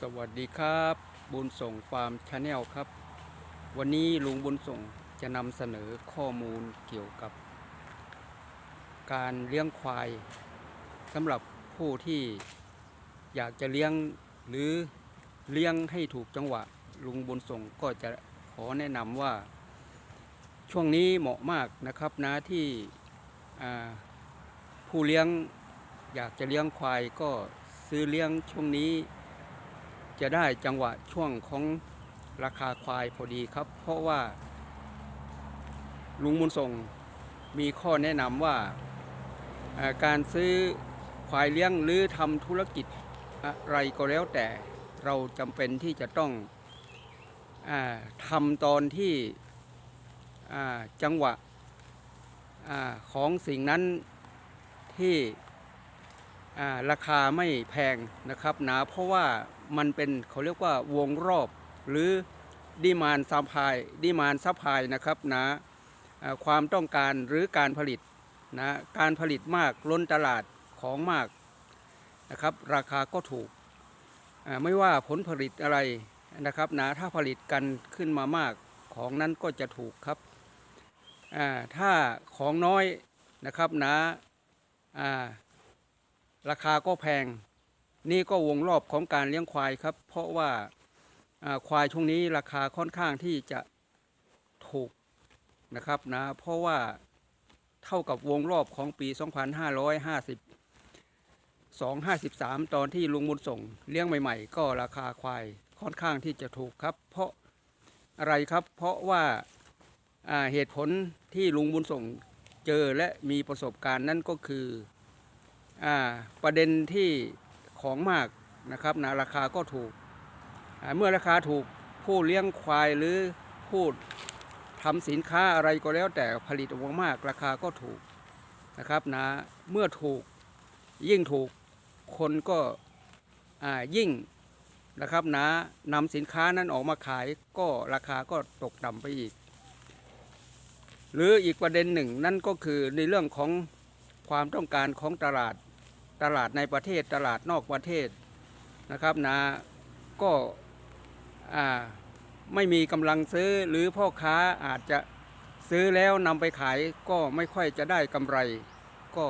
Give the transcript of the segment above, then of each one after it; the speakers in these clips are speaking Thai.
สวัสดีครับ บุญส่งฟาร์มชาแนลครับ วันนี้ลุงบุญส่งจะนำเสนอข้อมูลเกี่ยวกับ การเลี้ยงควายสำหรับผู้ที่อยากจะเลี้ยงหรือเลี้ยงให้ถูกจังหวะ ลุงบุญส่งก็จะขอแนะนำว่า ช่วงนี้เหมาะมากนะครับนะที่ผู้เลี้ยงอยากจะเลี้ยงควายก็ซื้อเลี้ยงช่วงนี้ จะได้จังหวะช่วงของราคาควายพอดีครับ เพราะว่า ลุงมุนส่งมีข้อแนะนำว่าการซื้อควายเลี้ยงหรือทำธุรกิจอะไรก็แล้วแต่เราจำเป็นที่จะต้องอทำตอนที่จังหวะอของสิ่งนั้นที่ ราคาไม่แพงนะครับนะเพราะว่ามันเป็นเขาเรียกว่าวงรอบหรือดีมานซัพพลายดีมานซัพพลายนะครับนะอ่าความต้องการหรือการผลิตนะการผลิตมากล้นตลาดของมากนะครับราคาก็ถูกไม่ว่าผลผลิตอะไรนะครับนะถ้าผลิตกันขึ้นมามากของนั้นก็จะถูกครับถ้าของน้อยนะครับนะอ่า ราคาก็แพง นี่ก็วงรอบของการเลี้ยงควายครับ เพราะว่าควายช่วงนี้ราคาค่อนข้างที่จะถูกนะครับนะ เพราะว่าเท่ากับวงรอบของปี 2550 253 ตอนที่ลุงบุญส่งเลี้ยงใหม่ ๆ ก็ราคาควายค่อนข้างที่จะถูกครับ เพราะอะไรครับเพราะว่าาเหตุผลที่ลุงบุญส่งเจอและมีประสบการณ์นั่นก็คือ ประเด็นที่ของมากนะครับนะราคาก็ถูก เมื่อราคาถูกผู้เลี้ยงควายหรือผู้ทำสินค้าอะไรก็แล้วแต่ผลิตออกมามากราคาก็ถูกนะครับนะเมื่อถูกยิ่งถูกคนก็ยิ่งนะครับนะนำสินค้านั้นออกมาขายก็ราคาก็ตกต่ำไปอีก หรืออีกประเด็นหนึ่งนั่นก็คือในเรื่องของความต้องการของตลาด ตลาดในประเทศตลาดนอกประเทศนะครับนะก็ไม่มีกำลังซื้อหรือพ่อค้าอาจจะซื้อแล้วนำไปขายก็ไม่ค่อยจะได้กำไร ก็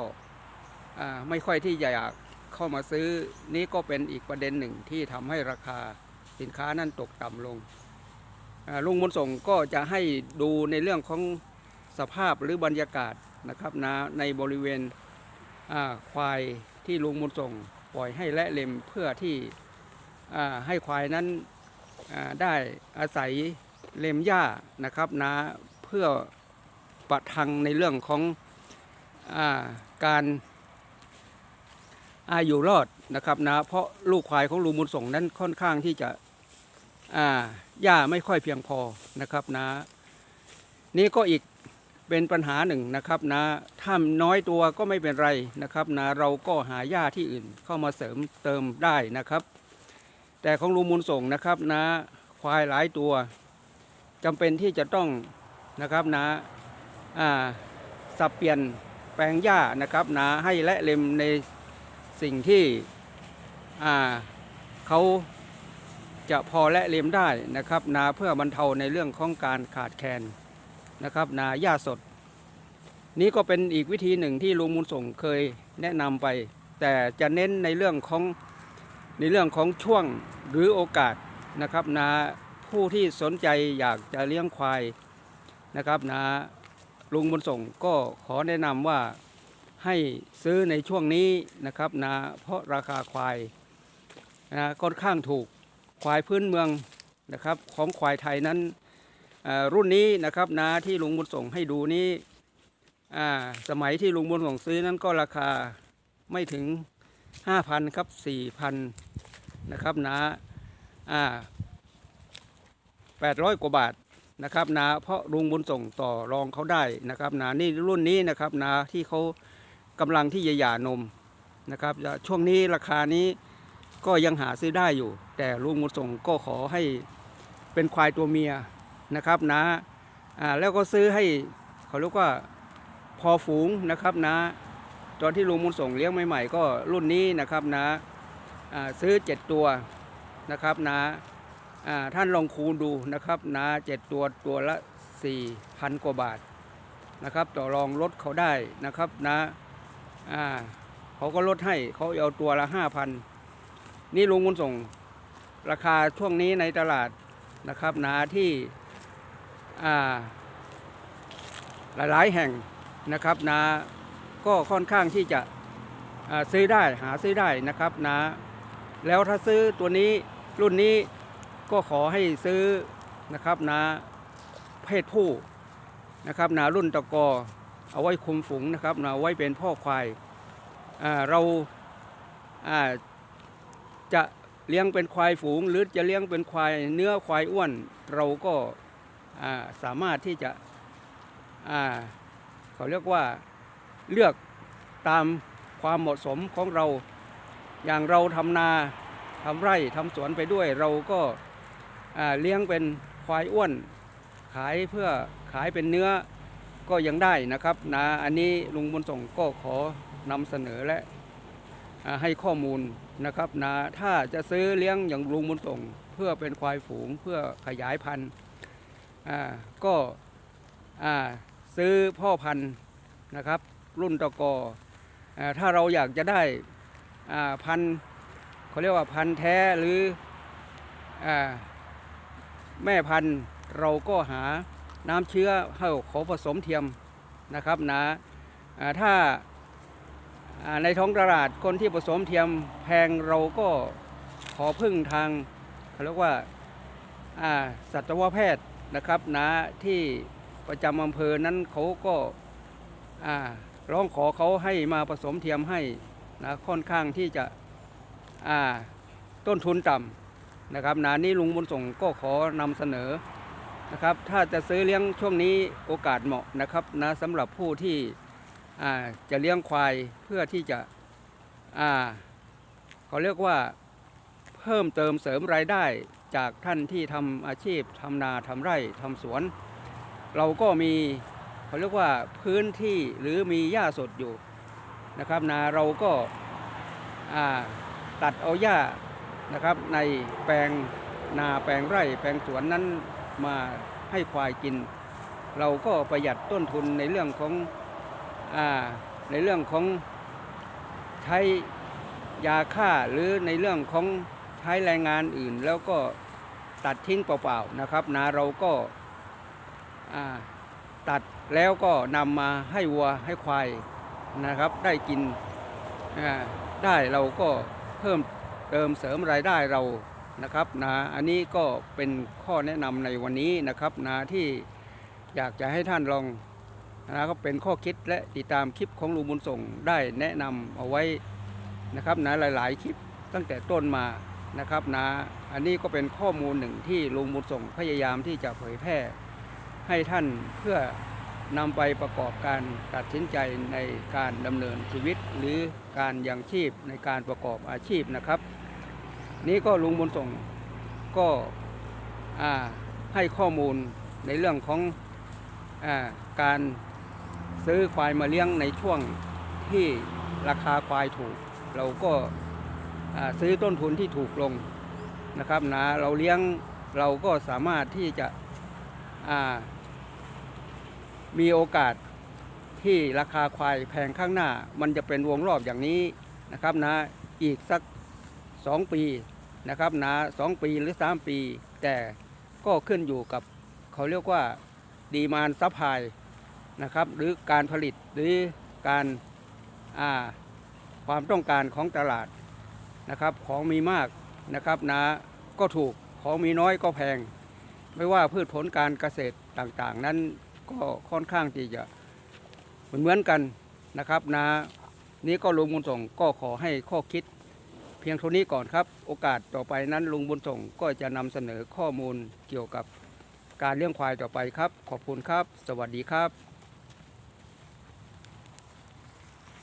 ไม่ค่อยที่อยากเข้ามาซื้อนี่ก็เป็นอีกประเด็นหนึ่งที่ทำให้ราคาสินค้านั้นตกต่ำลงลุงบุญส่งก็จะให้ดูในเรื่องของสภาพหรือบรรยากาศนะครับนะในบริเวณควาย ที่ลุงมุนส่งปล่อยให้และเล็มเพื่อที่ให้ควายนั้นได้อาศัยเล็มหญ้านะครับนะเพื่อประทังในเรื่องของอาการอายู่รอดนะครับนะเพราะลูกควายของลุงมุนส่งนั้นค่อนข้างที่จะหญ้าไม่ค่อยเพียงพอนะครับนะนี่ก็อีก เป็นปัญหาหนึ่งนะครับนะถ้าน้อยตัวก็ไม่เป็นไรนะครับนะเราก็หาหญ้าที่อื่นเข้ามาเสริมเติมได้นะครับ แต่ของลุงมูลส่งนะครับนะควายหลายตัวจำเป็นที่จะต้องนะครับนะอ่าสับเปลี่ยนแปลงหญ้านะครับนะให้และเล็มในสิ่งที่อ่าเขาจะพอและเล็มได้นะครับนะเพื่อบรรเทาในเรื่องของการขาดแคลน นะครับนาหญ้าสด นี่ก็เป็นอีกวิธีหนึ่งที่ลุงมูลส่งเคยแนะนำไป แต่จะเน้นในเรื่องของในเรื่องของช่วงหรือโอกาสนะครับนาผู้ที่สนใจอยากจะเลี้ยงควายนะครับนาลุงบุญส่งก็ขอแนะนำว่าให้ซื้อในช่วงนี้นะครับนะเพราะราคาควายนะค่อนข้างถูกควายพื้นเมืองนะครับของควายไทยนั้น รุ่นนี้นะครับนะที่ลุงบุญส่งให้ดูนี้อ่สมัยที่ลุงบุญส่งซื้อนั้นก็ราคาไม่ถึง 5,000ครับ4,000นะครับนะอ่า800กว่าบาทนะครับนะเพราะลุงบุญส่งต่อรองเขาได้นะครับนะนี่รุ่นนี้นะครับนะที่เขากำลังที่จะหย่านมนะครับช่วงนี้ราคานี้ก็ยังหาซื้อได้อยู่ แต่ลุงบุญส่งก็ขอให้เป็นควายตัวเมีย นะครับนะอ่าแล้วก็ซื้อให้เขาเรียกว่าพอฝูงนะครับนะ ตอนที่ลุงมุนส่งเลี้ยงใหม่ๆ ก็รุ่นนี้นะครับนะอ่าซื้อ 7 ตัวนะครับนะอ่าท่านลองคูณดูนะครับนะเจ็ดตัวตัวละสี่พันกว่าบาทนะครับต่อรองลดเขาได้นะครับนะอ่าเขาก็ลดให้เขาเอาตัวละห้าพันนี่ลุงบุญส่งราคาช่วงนี้ในตลาดนะครับนะที่ หลายๆแห่งนะครับนะก็ค่อนข้างที่จะซื้อได้หาซื้อได้นะครับนะแล้วถ้าซื้อตัวนี้รุ่นนี้ก็ขอให้ซื้อนะครับนะเพศผู้นะครับนะรุ่นตะกอเอาไว้คุมฝูงนะครับนะเอาไว้เป็นพ่อควายาเราจะเลี้ยงเป็นควายฝูง หรือจะเลี้ยงเป็นควายเนื้อควายอ้วน เราก็ สามารถที่จะเขาเรียกว่าเลือกตามความเหมาะสมของเรา อย่างเราทำนาทำไร่ทำสวนไปด้วย เราก็าเลี้ยงเป็นควายอ้วน ขายเพื่อขายเป็นเนื้อก็ยังได้นะครับนะอันนี้ลุงบุญส่งก็ขอนำเสนอและให้ข้อมูลนะครับนะถ้าจะซื้อเลี้ยงอย่างลุงบุญส่ง เพื่อเป็นควายฝูงเพื่อขยายพันธุ์ อ่าก็อ่าซื้อพ่อพันธุ์นะครับ รุ่นตะกออ่าถ้าเราอยากจะได้อ่าพันธุ์เขาเรียกว่าพันธุ์แท้หรืออาแม่พันธุ์เราก็หาน้ำเชื้อให้ขอผสมเทียมนะครับนะอ่าถ้าอ่าในท้องตลาดคนที่ผสมเทียมแพงเราก็ขอพึ่งทางเขาเรียกว่าอ่าสัตวแพทย์ นะครับนะที่ประจำอำเภอนั้นเขาก็ร้องขอเขาให้มาผสมเทียมให้นะค่อนข้างที่จะต้นทุนต่ำนะครับนะนี่ลุงบุญส่งก็ขอนำเสนอนะครับถ้าจะซื้อเลี้ยงช่วงนี้โอกาสเหมาะนะครับนะสำหรับผู้ที่จะเลี้ยงควายเพื่อที่จะเขาเรียกว่าเพิ่มเติมเสริมรายได้ จากท่านที่ทำอาชีพทำนาทำไร่ทำสวน เราก็มีเขาเรียกว่าพื้นที่หรือมีหญ้าสดอยู่นะครับ นาเราก็ตัดเอาหญ้านะครับในแปลงนาแปลงไร่ แปลงสวนนั้นมาให้ควายกิน เราก็ประหยัดต้นทุนในเรื่องของอในเรื่องของใช้ยาฆ่าหรือในเรื่องของใช้แรงงานอื่นแล้วก็ ตัดทิ้งเปล่าๆนะครับนาเราก็ตัดแล้วก็นำมาให้วัวให้ควายนะครับ ได้กินได้เราก็เพิ่มเติมเสริมรายได้เรานะครับนะอันนี้ก็เป็นข้อแนะนำในวันนี้นะครับนะที่อยากจะให้ท่านลองนะก็เป็นข้อคิดและติดตามคลิปของลุงบุญส่งได้แนะนำเอาไว้นะครับนะหลาย ๆ คลิปตั้งแต่ต้นมา นะครับนะอันนี้ก็เป็นข้อมูลหนึ่งที่ลุงบุญส่งพยายามที่จะเผยแพร่ให้ท่านเพื่อนำไปประกอบการตัดสินใจในการดำเนินชีวิต หรือการยังชีพในการประกอบอาชีพนะครับ นี้ก็ลุงบุญส่งก็ให้ข้อมูลในเรื่องของอการซื้อควายมาเลี้ยงในช่วงที่ราคาควายถูก เราก็ ซื้อต้นทุนที่ถูกลงนะครับนะเราเลี้ยงเราก็สามารถที่จะมีโอกาสที่ราคาควายแพงข้างหน้า มันจะเป็นวงรอบอย่างนี้นะครับนะอีกสักสองปีนะครับนะสองปีหรือสามปี แต่ก็ขึ้นอยู่กับเขาเรียกว่าดีมานซัพพลายนะครับหรือการผลิตหรือการความต้องการของตลาด นะครับของมีมากนะครับนะก็ถูกของมีน้อยก็แพง ไม่ว่าพืชผลการเกษตรต่างๆ นั้นก็ค่อนข้างที่จะเหมือนกันนะครับนะนี้ก็ลุงบุญส่งก็ขอให้ข้อคิด เพียงเท่านี้ก่อนครับ โอกาสต่อไปนั้นลุงบุญส่งก็จะนำเสนอข้อมูลเกี่ยวกับการเลี้ยงควายต่อไปครับ ขอบคุณครับ สวัสดีครับ